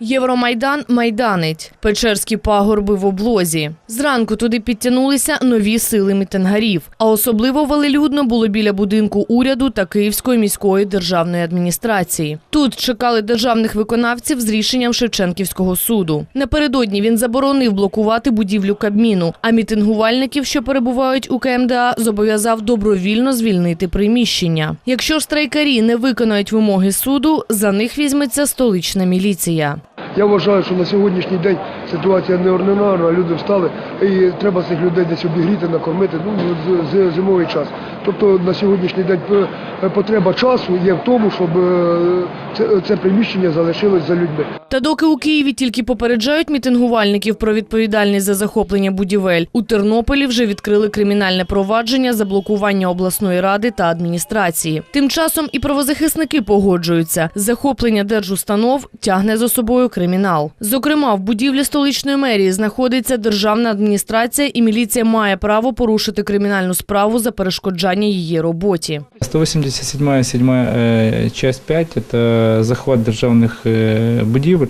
Євромайдан майданить, Печерські пагорби в облозі. Зранку туди підтягнулися нові сили мітингарів. А особливо велелюдно було біля будинку уряду та Київської міської державної адміністрації. Тут чекали державних виконавців з рішенням Шевченківського суду. Напередодні він заборонив блокувати будівлю Кабміну, а мітингувальників, що перебувають у КМДА, зобов'язав добровільно звільнити приміщення. Якщо страйкарі не виконають вимоги суду, за них візьметься столична міліція. Я вважаю, що на сьогоднішній день ситуація неординарна, люди встали, і треба цих людей десь обігріти, накормити ну, з- зимовий час. Тобто на сьогоднішній день потреба часу є в тому, щоб е, це, приміщення залишилось за людьми. Та доки у Києві тільки попереджають мітингувальників про відповідальність за захоплення будівель, у Тернополі вже відкрили кримінальне провадження за блокування обласної ради та адміністрації. Тим часом і правозахисники погоджуються. Захоплення держустанов тягне за собою кримінал. Зокрема, в будівлі столичної мерії знаходиться державна адміністрація, і міліція має право порушити кримінальну справу за перешкоджання її роботі. 187 седьмая, э, часть 5 – это захват державных э, будивель.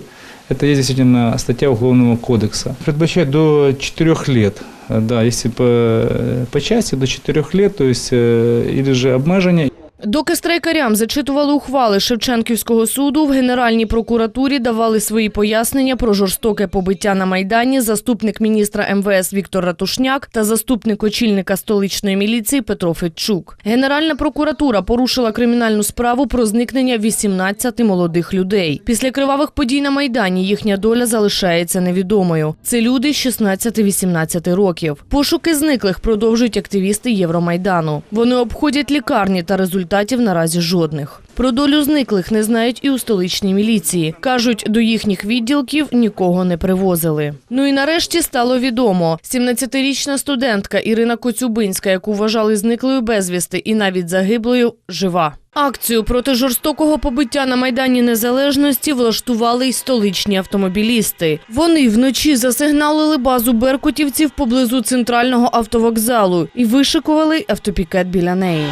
Это есть действительно статья Уголовного кодекса. Предбачает до 4 лет. Э, Да, если по, по части до 4 лет, то есть э, или же обмеження, Доки страйкарям зачитували ухвали Шевченківського суду, в Генеральній прокуратурі давали свої пояснення про жорстоке побиття на Майдані заступник міністра МВС Віктор Ратушняк та заступник очільника столичної міліції Петро Федчук. Генеральна прокуратура порушила кримінальну справу про зникнення 18 молодих людей. Після кривавих подій на Майдані їхня доля залишається невідомою. Це люди 16-18 років. Пошуки зниклих продовжують активісти Євромайдану. Вони обходять лікарні та результатів наразі жодних. Про долю зниклих не знають і у столичній міліції. Кажуть, до їхніх відділків нікого не привозили. Ну і нарешті стало відомо. 17-річна студентка Ірина Коцюбинська, яку вважали зниклою безвісти і навіть загиблою, жива. Акцію проти жорстокого побиття на Майдані Незалежності влаштували й столичні автомобілісти. Вони вночі засигналили базу беркутівців поблизу центрального автовокзалу і вишикували автопікет біля неї.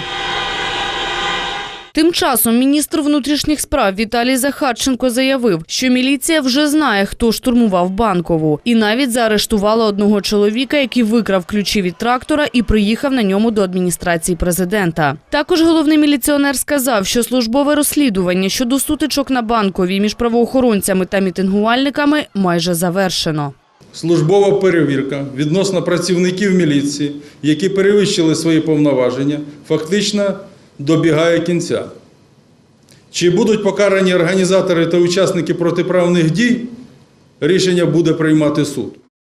Тим часом міністр внутрішніх справ Віталій Захарченко заявив, що міліція вже знає, хто штурмував банкову, і навіть заарештувала одного чоловіка, який викрав ключі від трактора і приїхав на ньому до адміністрації президента. Також головний міліціонер сказав, що службове розслідування щодо сутичок на банковій між правоохоронцями та мітингувальниками майже завершено. Службова перевірка відносно працівників міліції, які перевищили свої повноваження, фактично добігає кінця. Чи будуть покарані організатори та учасники протиправних дій, рішення буде приймати суд.